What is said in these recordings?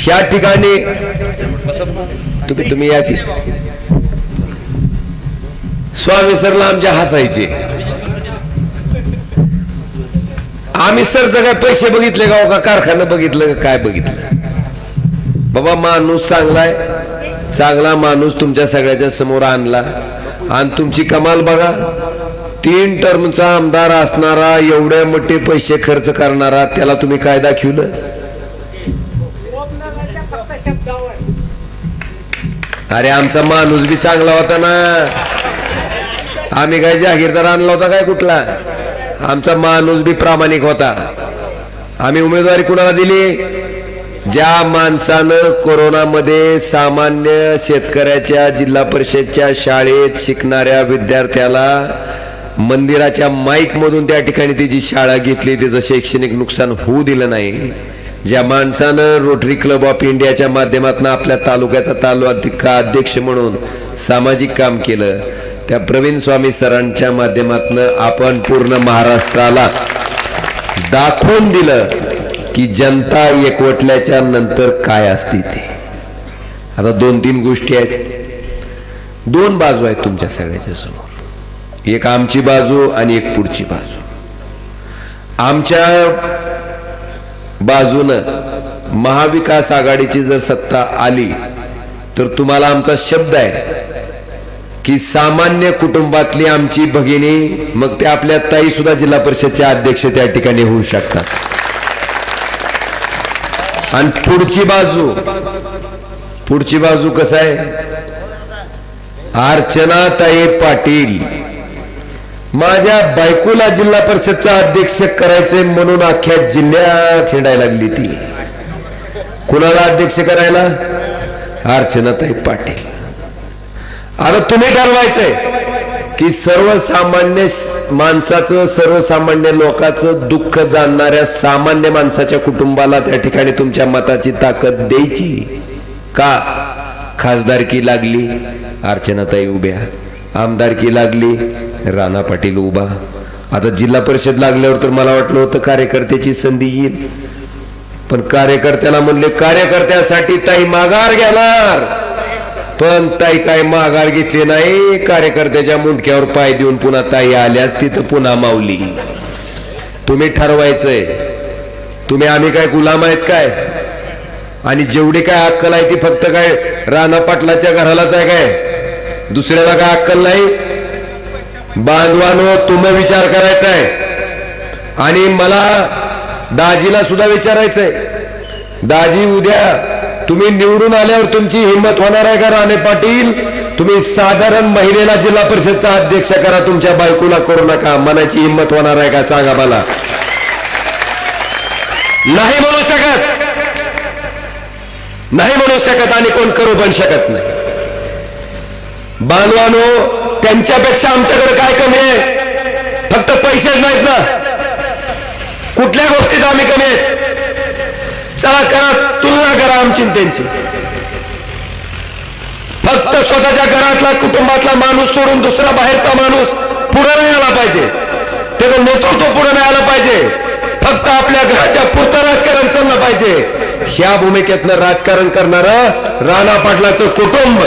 ह्या ठिकाणी तुम्ही या की. स्वामी सरला आमच्या हसायचे. आम्ही सरचं काय पैसे बघितले का हो का? कारखाना बघितलं का? काय बघितलं? बाबा माणूस चांगला आहे. चांगला माणूस तुमच्या सगळ्याच्या समोर आणला. आणि तुमची कमाल बघा. तीन टर्मचा आमदार असणारा एवढे मोठे पैसे खर्च करणारा त्याला तुम्ही काय दाखवलं अरे आमचा माणूस बी चांगला होता ना. आम्ही काय जागीरदार आणला होता काय कुठला? आमचा माणूस बी प्रामाणिक होता. आम्ही उमेदवारी कुणाला दिली? ज्या माणसानं कोरोनामध्ये सामान्य शेतकऱ्याच्या जिल्हा परिषदच्या शाळेत शिकणाऱ्या विद्यार्थ्याला मंदिराच्या माईक मधून त्या ठिकाणी ती जी शाळा घेतली तिचं शैक्षणिक नुकसान होऊ दिलं नाही. ज्या माणसानं रोटरी क्लब ऑफ इंडियाच्या माध्यमातून आपल्या तालुक्याचा तालुका अध्यक्ष म्हणून सामाजिक काम केलं त्या प्रवीण स्वामी सरांच्या माध्यमातून आपण पूर्ण महाराष्ट्राला दाखवून दिलं की जनता एकवटल्याच्या नंतर काय असते ते. आता दोन तीन गोष्टी आहेत. दोन बाजू आहेत तुमच्या सगळ्याच्या समोर. एक आमची बाजू आणि एक पुढची बाजू. आमच्या बाजूनं महाविकास आघाडीची जर सत्ता आली तर तुम्हाला आमचा शब्द आहे की सामान्य कुटुंबातली आमची भगिनी मग ते आपल्या ताई सुद्धा जिल्हा परिषदच्या अध्यक्ष त्या ठिकाणी होऊ शकतात. आणि पुढची बाजू पुढची बाजू कसं आहे? अर्चना ताई पाटील. माझ्या बायकोला जिल्हा परिषदचा अध्यक्ष करायचे म्हणून अख्ख्या जिल्ह्यात हिंडायला लागली ती. कुणाला अध्यक्ष करायला? अर्चनाताई पाटील. आता तुम्ही ठरवायचंय की सर्वसामान्य माणसाचं सर्वसामान्य लोकांचं दुःख जाणणाऱ्या सामान्य माणसाच्या कुटुंबाला त्या ठिकाणी तुमच्या मताची ताकद द्यायची का? खासदारकी लागली अर्चनाताई उभ्या. आमदारकी लागली राणा पाटील उभा. आता जिल्हा परिषद लागल्यावर तर मला वाटलं होतं कार्यकर्त्याची संधी येईल. पण कार्यकर्त्याला म्हणले कार्यकर्त्यासाठी ताई माघार घेणार. पण ताई काय माघार घेतली नाही. कार्यकर्त्याच्या मुंडक्यावर पाय देऊन पुन्हा ताई आल्यास तिथं पुन्हा मावली तुम्ही ठरवायचंय. तुम्ही आम्ही काय गुलाम आहेत काय? आणि जेवढी काय अक्कल आहे ती फक्त काय राणा पाटलाच्या घरालाच आहे काय? दुसऱ्याला काय अक्कल नाही? बांधवानो तुम्ही विचार करायचा आहे आणि मला दाजीला सुद्धा विचारायचंय. दाजी उद्या तुम्ही निवडून आल्यावर तुमची हिंमत होणार आहे का राणे पाटील? तुम्ही साधारण महिलेला जिल्हा परिषदचा अध्यक्ष करा तुमच्या बायकोला करू नका. मनाची हिंमत होणार आहे का सांगा मला. नाही म्हणू शकत. नाही म्हणू शकत आणि कोण करू पण शकत नाही. बांधवानो त्यांच्यापेक्षा आमच्याकडे काय कमी आहे? फक्त पैसेच नाहीत ना. कुठल्या गोष्टीत आम्ही कमी आहेत? चला करा तुलना करा आमची त्यांची फक्त स्वतःच्या घरातला कुटुंबातला माणूस सोडून दुसरा बाहेरचा माणूस पुढे नाही आला पाहिजे. त्याचं नेतृत्व पुढे नाही आलं पाहिजे. फक्त आपल्या घराच्या पुरतं राजकारण चाललं पाहिजे. ह्या भूमिकेतनं राजकारण करणारं राणा पाटलाचं कुटुंब.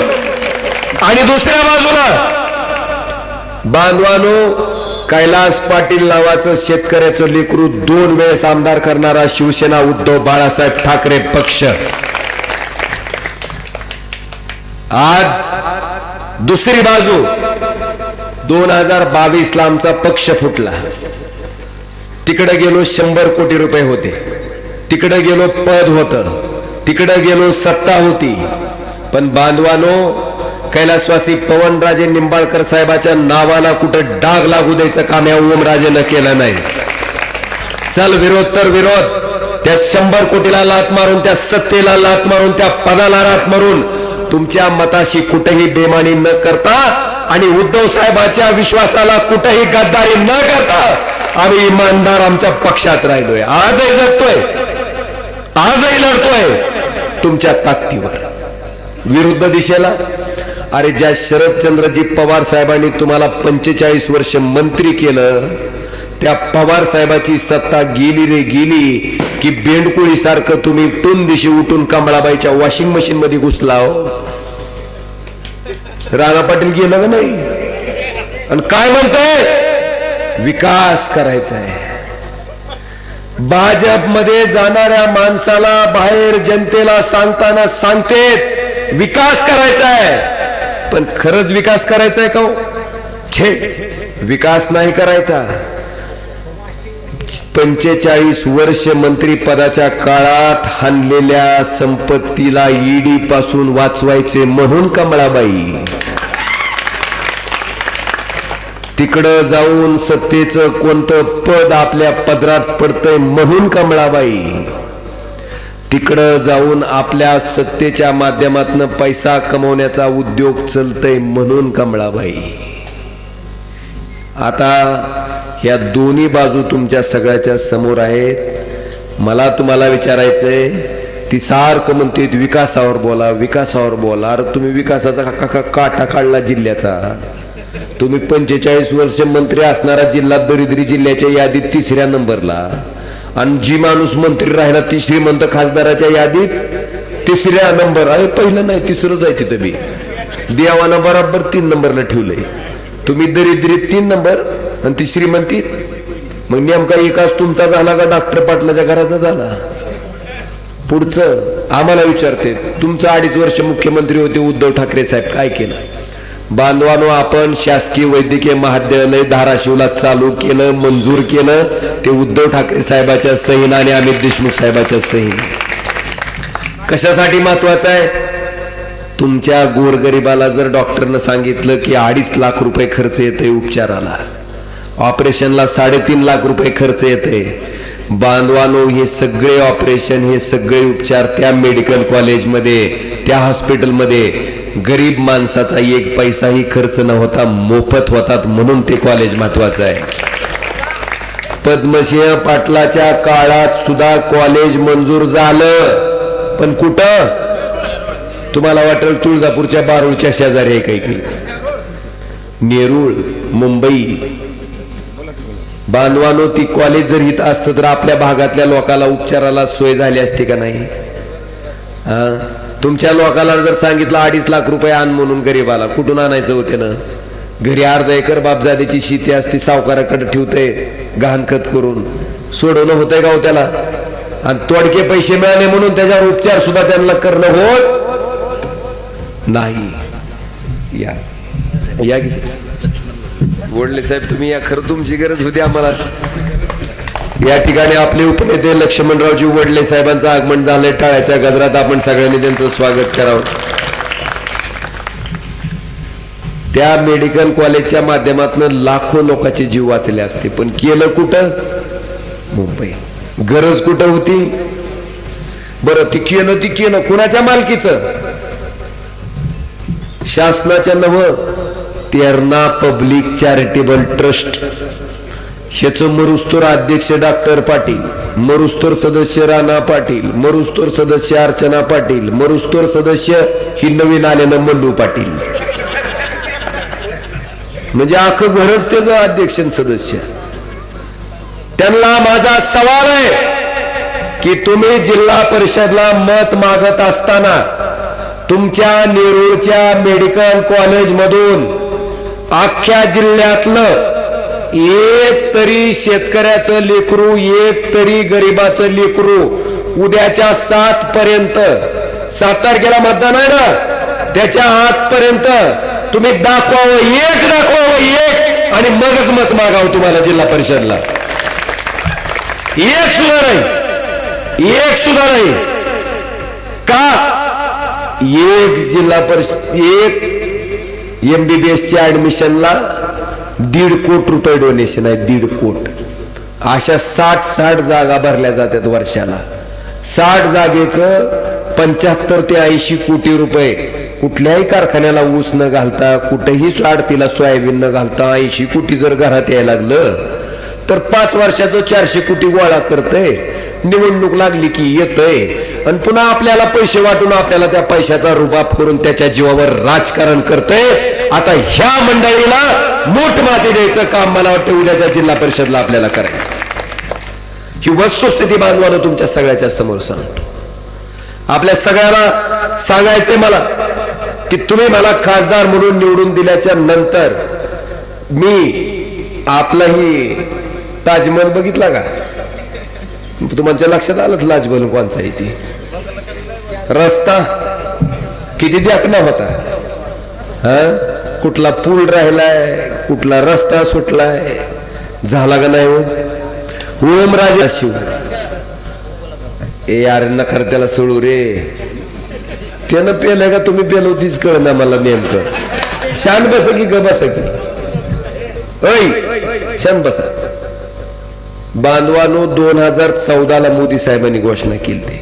आणि दुसऱ्या बाजूला बांधवानो कैलास पाटील नावाचं शेतकऱ्याचं लेकरू दोन वेळेस आमदार करणारा शिवसेना उद्धव बाळासाहेब ठाकरे पक्ष. आज दुसरी बाजू दोन हजार बावीस ला आमचा पक्ष फुटला. तिकडे गेलो शंभर कोटी रुपये होते. तिकडे गेलो पद होत. तिकडे गेलो सत्ता होती. पण बांधवानो कैलासवासी पवनराजे निंबाळकर साहेबाच्या नावाला कुठं डाग लागू द्यायचं काम या ओमराजेनं केलं नाही. चल विरोध तर विरोध. त्या शंभर कोटीला लात मारून त्या सत्तेला लात मारून त्या पदाला लात मारून तुमच्या मताशी कुठेही बेमानी न करता आणि उद्धव साहेबाच्या विश्वासाला कुठेही गद्दारी न करता आम्ही इमानदार आमच्या पक्षात राहिलोय. आजही जगतोय. आजही लढतोय. तुमच्या ताकदीवर. विरुद्ध दिशेला अरे ज्या शरदचंद्रजी पवार साहेबांनी तुम्हाला पंचेचाळीस वर्ष मंत्री केलं त्या पवार साहेबाची सत्ता गेली रे गेली की बेंडकुळी सारखं तुम्ही टून दिशी उठून कमळाबाईच्या वॉशिंग मशीन मध्ये घुसला हो. राणा पाटील गेलं का नाही? आणि काय म्हणतोय? विकास करायचा आहे. भाजपमध्ये जाणाऱ्या माणसाला बाहेर जनतेला सांगताना सांगते विकास करायचा आहे. पण खरंच विकास करायचा आहे का हो? छे विकास नाही करायचा. पंचेचाळीस वर्ष मंत्री पदाच्या काळात हाणलेल्या संपत्तीला ईडी पासून वाचवायचे म्हणून कमळाबाई. तिकडं जाऊन सत्तेचं कोणतं पद आपल्या पदरात पडतंय म्हणून कमळाबाई. तिकडं जाऊन आपल्या सत्तेच्या माध्यमातून पैसा कमवण्याचा उद्योग चलतय म्हणून कमळाबाई. आता ह्या दोन्ही बाजू तुमच्या सगळ्याच्या समोर आहेत. मला तुम्हाला विचारायचंय ती सारखं म्हणते विकासावर बोला विकासावर बोला. अरे तुम्ही विकासाचा का- का- काटा काढला जिल्ह्याचा? तुम्ही पंचेचाळीस वर्ष मंत्री असणारा जिल्हा दरिद्री जिल्ह्याच्या यादीत तिसऱ्या नंबरला. आणि जी माणूस मंत्री राहिला ती श्रीमंत खासदाराच्या यादीत तिसऱ्या नंबर अरे पहिलं नाही तिसरंच आहे तिथं मी देवानं बरोबर तीन नंबरला ठेवलंय. तुम्ही दरिद्रीत तीन नंबर आणि ती श्रीमंती मग नेमका एकाच तुमचा झाला का डॉक्टर पाटलाच्या घराचा झाला? पुढचं आम्हाला विचारते. तुमचं अडीच वर्ष मुख्यमंत्री होते उद्धव ठाकरे साहेब काय केलं? बांधवानो आपण शासकीय वैद्यकीय महाविद्यालय धाराशिवला चालू केलं मंजूर केलं. ते उद्धव ठाकरे साहेबाच्या सहीनं आणि अमित देशमुख साहेबाच्या सहीन. कशासाठी महत्वाचं आहे? तुमच्या गोरगरिबाला जर डॉक्टरनं सांगितलं की अडीच लाख रुपये खर्च येते उपचाराला ऑपरेशनला साडेतीन लाख रुपये खर्च येते बांधवानो हे सगळे ऑपरेशन हे सगळे उपचार त्या मेडिकल कॉलेजमध्ये त्या हॉस्पिटलमध्ये गरीब माणसाचा एक पैसाही खर्च न होता मोफत होतात म्हणून ते कॉलेज महत्वाचं आहे. पद्मसिंह पाटलाच्या काळात सुद्धा कॉलेज मंजूर झालं. पण कुठं? तुम्हाला वाटेल तुळजापूरच्या बारूळच्या शेजारी आहे काही काही नेरूळ मुंबई. बांधवानो ती कॉलेज जर इथं असतं तर आपल्या भागातल्या लोकाला उपचाराला सोय झाली असते का नाही? हा? तुमच्या लोकाला जर सांगितलं अडीच लाख रुपये आण म्हणून गरीबाला कुठून आणायचं होते ना? घरी अर्धा एकर बापजादीची शेती असते सावकाराकडे ठेवते गहाणखत करून. सोडवणं होतंय का हो त्याला? आणि तोडके पैसे मिळाले म्हणून त्याच्यावर उपचार सुद्धा त्यांना करणं होत नाही. या. या की वडले साहेब तुम्ही या खरं तुमची गरज होती आम्हाला या ठिकाणी आपले उपनेते लक्ष्मणरावजी वडले साहेबांचं आगमन झालंय. टाळ्याच्या गजरात आपण सगळ्यांनी त्यांचं स्वागत करावं. त्या मेडिकल कॉलेजच्या माध्यमातून लाखो लोकांचे जीव वाचले असते. पण केलं कुठं? मुंबई. गरज कुठं होती? बरं ती केलं ती केलं. कुणाच्या मालकीचं? शासनाच्या नव. Terna public charitable trust. ह्याचं मरुस्तोर अध्यक्ष डॉक्टर पाटील मरुस्तोर सदस्य राणा पाटील मरुस्तोर सदस्य अर्चना पाटील मरुस्तोर सदस्य ही नवीन आलेलं मल्लू पाटील. म्हणजे अख्खं घरच त्याचं अध्यक्ष सदस्य. त्यांना माझा सवाल आहे की तुम्ही जिल्हा परिषदला मत मागत असताना तुमच्या नेरूळच्या मेडिकल कॉलेज मधून अख्ख्या जिल्ह्यातलं एक तरी शेतकऱ्याचं लेकरू एक तरी गरीबाचं लेकरू उद्याच्या सात पर्यंत सात तारखेला मतदान आहे ना? त्याच्या आतपर्यंत तुम्ही दाखवावं एक दाखवावं एक. आणि मगच मत मागावं तुम्हाला जिल्हा परिषदला. एक सुद्धा नाही. एक सुद्धा नाही. का? एक जिल्हा परिषद एक एमबीबीएसच्या ऍडमिशनला दीड कोट रुपये डोनेशन आहे दीड कोट. अशा साठ साठ जागा भरल्या जातात वर्षाला. साठ जागेचं पंच्याहत्तर ते ऐंशी कोटी रुपये. कुठल्याही कारखान्याला ऊस न घालता कुठेही आडतीला सोयाबीन न घालता ऐंशी कोटी जर घरात यायला लागलं तर पाच वर्षाचं चारशे कोटी गोळा करतय. निवडणूक लागली की येतय. आणि पुन्हा आपल्याला पैसे वाटून आपल्याला त्या पैशाचा रुबाब करून त्याच्या जीवावर राजकारण करतय. आता ह्या मंडळीला मोठ माती द्यायचं काम मला वाटतं उद्याच्या जिल्हा परिषदला आपल्याला करायचं ही वस्तुस्थिती बांधवानं तुमच्या सगळ्याच्या समोर सांगतो. आपल्या सगळ्याला सांगायचंय मला की तुम्ही मला खासदार म्हणून निवडून दिल्याच्या नंतर मी आपलाही ताजमहल बघितला का? तुमच्या लक्षात आलं लाजमहल कोणचा आहे ती रस्ता किती द्याकना होता? हा? कुठला पूल राहिलाय कुठला रस्ता सुटलाय झाला का नाही हो? ओम राजा शिव ए अरे नखर त्याला सोडू रे. त्यानं पेलंय का तुम्ही पेल होतीच कळ ना मला नेमकं. शांत बस की ग बस की. ऐ शान बसा. बांधवानो दोन हजार चौदाला मोदी साहेबांनी घोषणा केली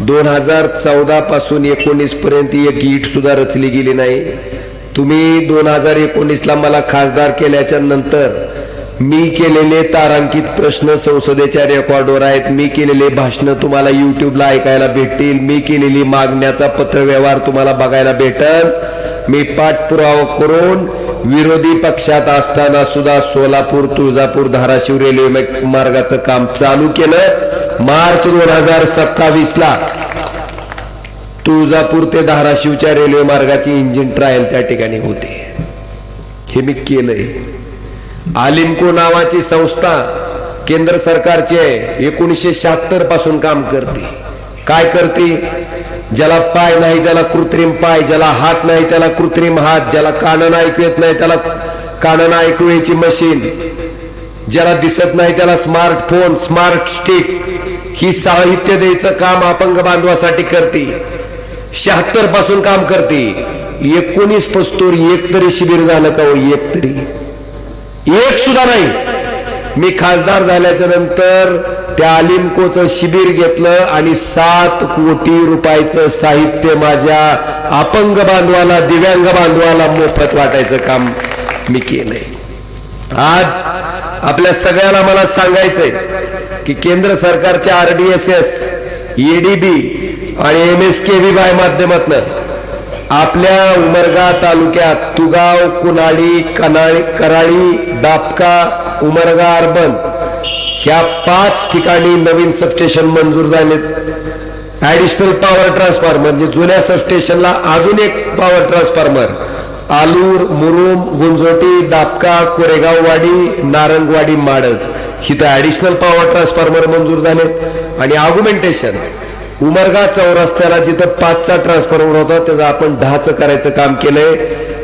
दोन हजार चौदा पासून एकोणीस पर्यंत एक ईट सुद्धा रचली गेली नाही. तुम्ही दोन हजार एकोणीसला मला खासदार केल्याच्यानंतर मी केलेले तारांकित प्रश्न संसदेच्या रेकॉर्डवर आहेत. मी केलेले भाषण तुम्हाला युट्यूबला ऐकायला भेटतील. मी केलेली मागण्याचा पत्रव्यवहार तुम्हाला बघायला भेटल. मी पाठपुरावा करून विरोधी पक्षात असताना सुद्धा सोलापूर तुळजापूर धाराशिव रेल्वे मार्गाचं काम चालू केलं. मार्च दोन हजार सत्तावीस ला तुळजापूर ते धाराशिवच्या रेल्वे मार्गाची इंजिन ट्रायल त्या ठिकाणी होते. हे मी केलंय. आलिमको नावाची संस्था केंद्र सरकारची आहे. एकोणीसशे शहात्तरपासून काम करते. काय करते? ज्याला पाय नाही त्याला कृत्रिम पाय ज्याला हात नाही त्याला कृत्रिम हात ज्याला कानन ऐकू येत नाही त्याला कानन ऐकू यायची मशीन. ज्याला दिसत नाही त्याला स्मार्टफोन स्मार्ट स्टिक ही साहित्य द्यायचं काम अपंग बांधवासाठी करते. शहात्तरपासून काम करते. एकोणीस पस्तूर एक तरी शिबिर झालं का हो? एक तरी. एक सुद्धा नाही. मी खासदार झाल्याच्यानंतर त्या लिमकोचं शिबिर घेतलं आणि सात कोटी रुपयाचं साहित्य माझ्या अपंग बांधवाला दिव्यांग बांधवाला मोफत वाटायचं काम मी केलंय. आज आपल्या सगळ्याला मला सांगायचंय की केंद्र सरकारच्या आरडीएसएस ईडीबी आणि M S K V Y माध्यमातनं आपल्या उमरगा तालुक्यात तुगाव कुनाळी कनाळी कराळी दापका उमरगा अर्बन ह्या पाच ठिकाणी नवीन सबस्टेशन मंजूर झालेत. ऍडिशनल पॉवर ट्रान्सफॉर्मर म्हणजे जुन्या सबस्टेशनला अजून एक पॉवर ट्रान्सफॉर्मर आलूर मुरुम गुंजोटी दापका कोरेगाववाडी नारंगवाडी माडज. हिथं ऍडिशनल पॉवर ट्रान्सफॉर्मर मंजूर झालेत. आणि आर्ग्युमेंटेशन उमरगा चौरस्त्याला जिथं पाचचा ट्रान्सफॉर्मर होता त्याचं आपण दहाचं करायचं काम केलंय.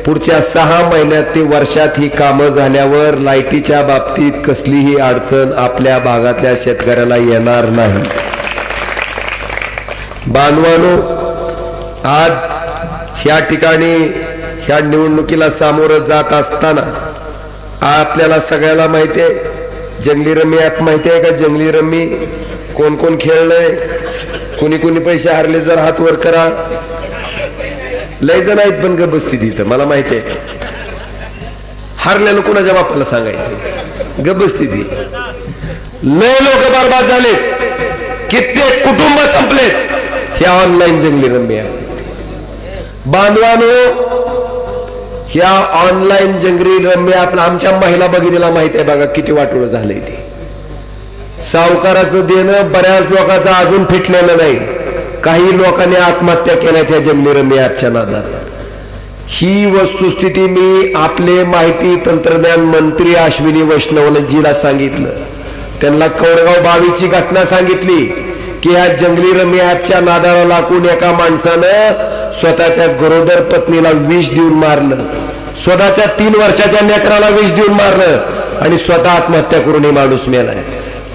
पुढच्या सहा महिन्यात ते वर्षात ही कामं झाल्यावर लाईटीच्या बाबतीत कसलीही अडचण आपल्या भागातल्या शेतकऱ्याला येणार नाही. बांधवानो आज ह्या ठिकाणी ह्या निवडणुकीला सामोरं जात असताना आपल्याला सगळ्याला माहिती आहे जंगली रम्मी ॲप माहिती आहे का? जंगली रम्मी कोण कोण खेळलंय? कोणी कोणी पैसे हारले जर हात वर करा. लय जण आहेत पण ग बसती तिथं मला माहिती आहे. हरल्यानं कुणाच्या बापाला सांगायचं? ग बसती ती. लय लोक बर्बाद झाले कित्येक कुटुंब संपले ह्या ऑनलाईन जंगली रम्य बांधवानो ह्या ऑनलाईन जंगली रम्य आपल्या आमच्या महिला भगिनीला माहिती आहे बघा किती वाटोळ झालंय ते. सावकाराचं देणं बऱ्याच लोकांचं अजून फिटलेलं नाही. काही लोकांनी आत्महत्या केल्या त्या जंगली रम्मी नादात ही वस्तुस्थिती मी आपले माहिती तंत्रज्ञान मंत्री अश्विनी वैष्णवजीला सांगितलं. त्यांना कौडगाव बावीची घटना सांगितली की ह्या जंगली रमी ऍपच्या नादाला लागून एका माणसानं स्वतःच्या गरोदर पत्नीला विष देऊन मारलं. स्वतःच्या तीन वर्षाच्या नेत्राला विष देऊन मारलं आणि स्वतः आत्महत्या करून हे माणूस मेलाय.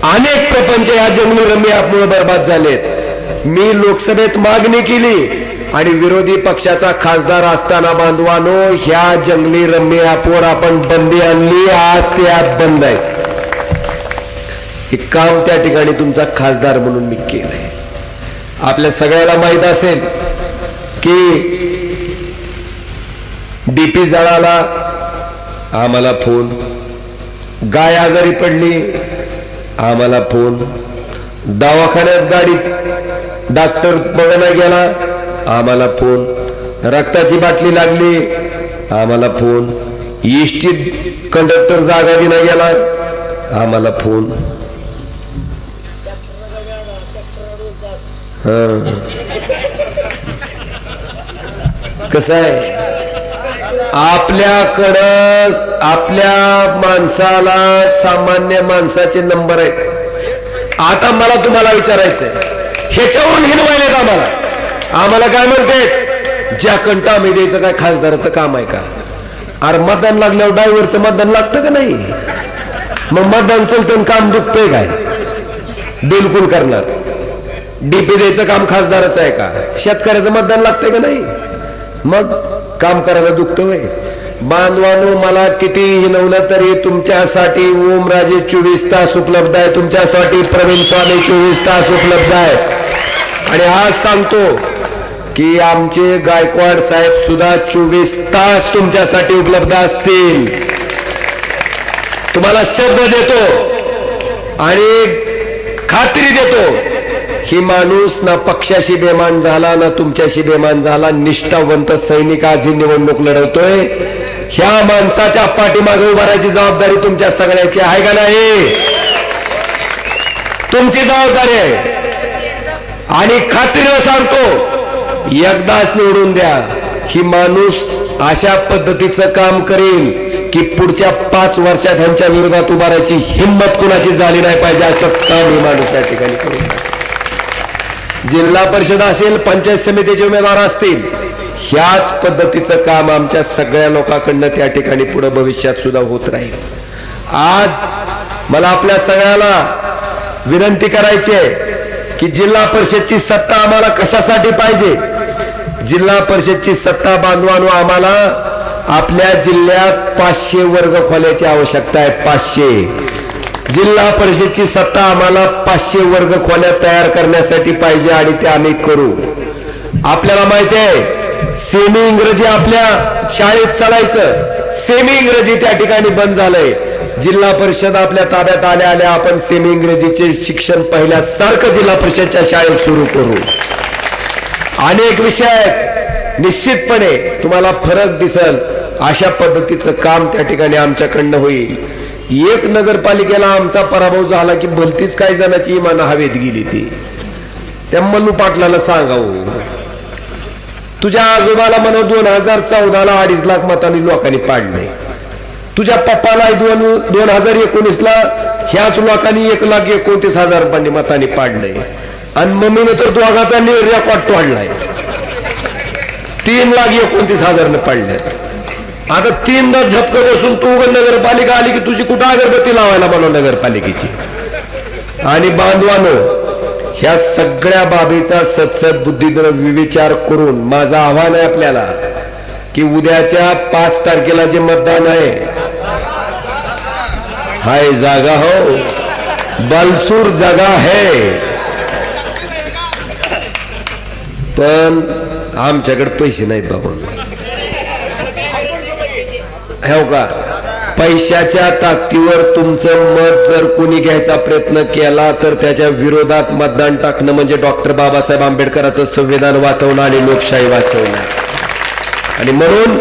अनेक प्रपंच या जंगली रमी ऍपमुळे बर्बाद झालेत. मी लोकसभेत मागणी केली आणि विरोधी पक्षाचा खासदार असताना बांधवानो ह्या जंगली रम्मी ऍपवर आपण बंदी आणली आज ते ऍप बंद आहे. हे काम त्या ठिकाणी तुमचा खासदार म्हणून मी केलंय. आपल्या सगळ्याला माहीत असेल की डीपी जळाला आम्हाला फोन गाय आजारी पडली आम्हाला फोन दवाखान्यात गाडी डॉक्टर बघायला गेला. आम्हाला फोन रक्ताची बाटली लागली. आम्हाला फोन इष्टी कंडक्टर जागा दिला गेला. आम्हाला फोन कसं आहे? आपल्याकडं आपल्या माणसाला सामान्य माणसाचे नंबर आहेत. आता मला तुम्हाला विचारायचंय. ह्याच्यावरून हिनवायलेत आम्हाला. आम्हाला काय म्हणते? ज्या कंटा आम्ही द्यायचं काय खासदाराचं काम आहे का? अरे मतदान लागल्यावर ड्रायव्हरचं मतदान लागतं का नाही? मग मतदान चलतून काम दुखतंय काय? बिलकुल करणार. डीपी द्यायचं काम खासदाराचं आहे का? शेतकऱ्याचं मतदान लागतंय का नाही? मग काम करायला दुखतोय बांधवानो मला किती हिनवलं तरी तुमच्यासाठी ओमराजे चोवीस तास उपलब्ध आहे. तुमच्यासाठी प्रवीण स्वामी चोवीस तास उपलब्ध आहे आणि आज सांगतो की आमचे गायकवाड साहेब सुद्धा चोवीस तास तुमच्यासाठी उपलब्ध असतील. तुम्हाला शब्द देतो आणि खात्री देतो ही माणूस ना पक्षाशी बेमान झाला ना तुमच्याशी बेमान झाला निष्ठावंत सैनिक आज ही निवडणूक लढवतोय. ह्या माणसाच्या पाठीमागे उभारायची जबाबदारी तुमच्या सगळ्याची आहे का नाही? तुमची जबाबदारी आहे. आणि खात्रीनं सांगतो एकदाच निवडून द्या. ही माणूस अशा पद्धतीचं काम करेल की पुढच्या पाच वर्षात ह्यांच्या विरोधात उभारायची हिंमत कुणाची झाली नाही पाहिजे असं काम ही माणूस त्या ठिकाणी करू जिल्हा परिषद असेल पंचायत समितीचे उमेदवार असतील ह्याच पद्धतीचं काम आमच्या सगळ्या लोकांकडनं त्या ठिकाणी पुढे भविष्यात सुद्धा होत राहील. आज मला आपल्या सगळ्याला विनंती करायची आहे की जिल्हा परिषदची सत्ता आम्हाला कशासाठी पाहिजे? जिल्हा परिषदची सत्ता बांधवानो आम्हाला आपल्या जिल्ह्यात पाचशे वर्ग खोल्याची आवश्यकता आहे पाचशे. जिल्हा परिषदची सत्ता आम्हाला पाचशे वर्ग खोल्या तयार करण्यासाठी पाहिजे आणि ते आम्ही करू. आपल्याला माहिती आहे सेमी इंग्रजी आपल्या शाळेत चालायचं. सेमी इंग्रजी त्या ठिकाणी बंद झालंय. जिल्हा परिषद आपल्या ताब्यात आल्या आल्या आपण सेमी इंग्रजीचे शिक्षण पहिल्यासारखं जिल्हा परिषदच्या शाळेत सुरू करू. अनेक विषय निश्चितपणे तुम्हाला फरक दिसल. अशा पद्धतीचं काम त्या ठिकाणी आमच्याकडनं होईल. एक नगरपालिकेला आमचा पराभव झाला की भलतीच काही जणांची इमान हवेत गेली ती. त्या मल्लू पाटलाला सांगावं. तुझ्या आजोबाला म्हणा दोन हजार चौदाला अडीच लाख मतांनी लोकांनी पाडले. तुझ्या पप्पाला दोन दोन हजार एकोणीसला ह्याच लोकांनी एक लाख एकोणतीस हजार रुपयांनी मताने पाडलंय. आणि मम्मीने तर दोघाचा रेकॉर्ड तोडलाय. तीन लाख एकोणतीस हजारने पाडले आता तीनदा झपक बसून तू नगरपालिका आली की तुझी कुठं अगरबत्ती लावायला म्हणून नगरपालिकेची? आणि बांधवानो ह्या सगळ्या बाबीचा सत्सद बुद्धीनं विचार करून माझं आव्हान आहे आपल्याला की उद्याच्या पाच तारखेला जे मतदान आहे हाय जागा हो बलसूर जागा है. पण आमच्याकडे पैसे नाहीत बाबा. हो का? पैशाच्या ताकदीवर तुमचं मत जर कोणी घ्यायचा प्रयत्न केला तर त्याच्या विरोधात मतदान टाकणं म्हणजे डॉक्टर बाबासाहेब आंबेडकरांचं संविधान वाचवणं आणि लोकशाही वाचवणं. आणि म्हणून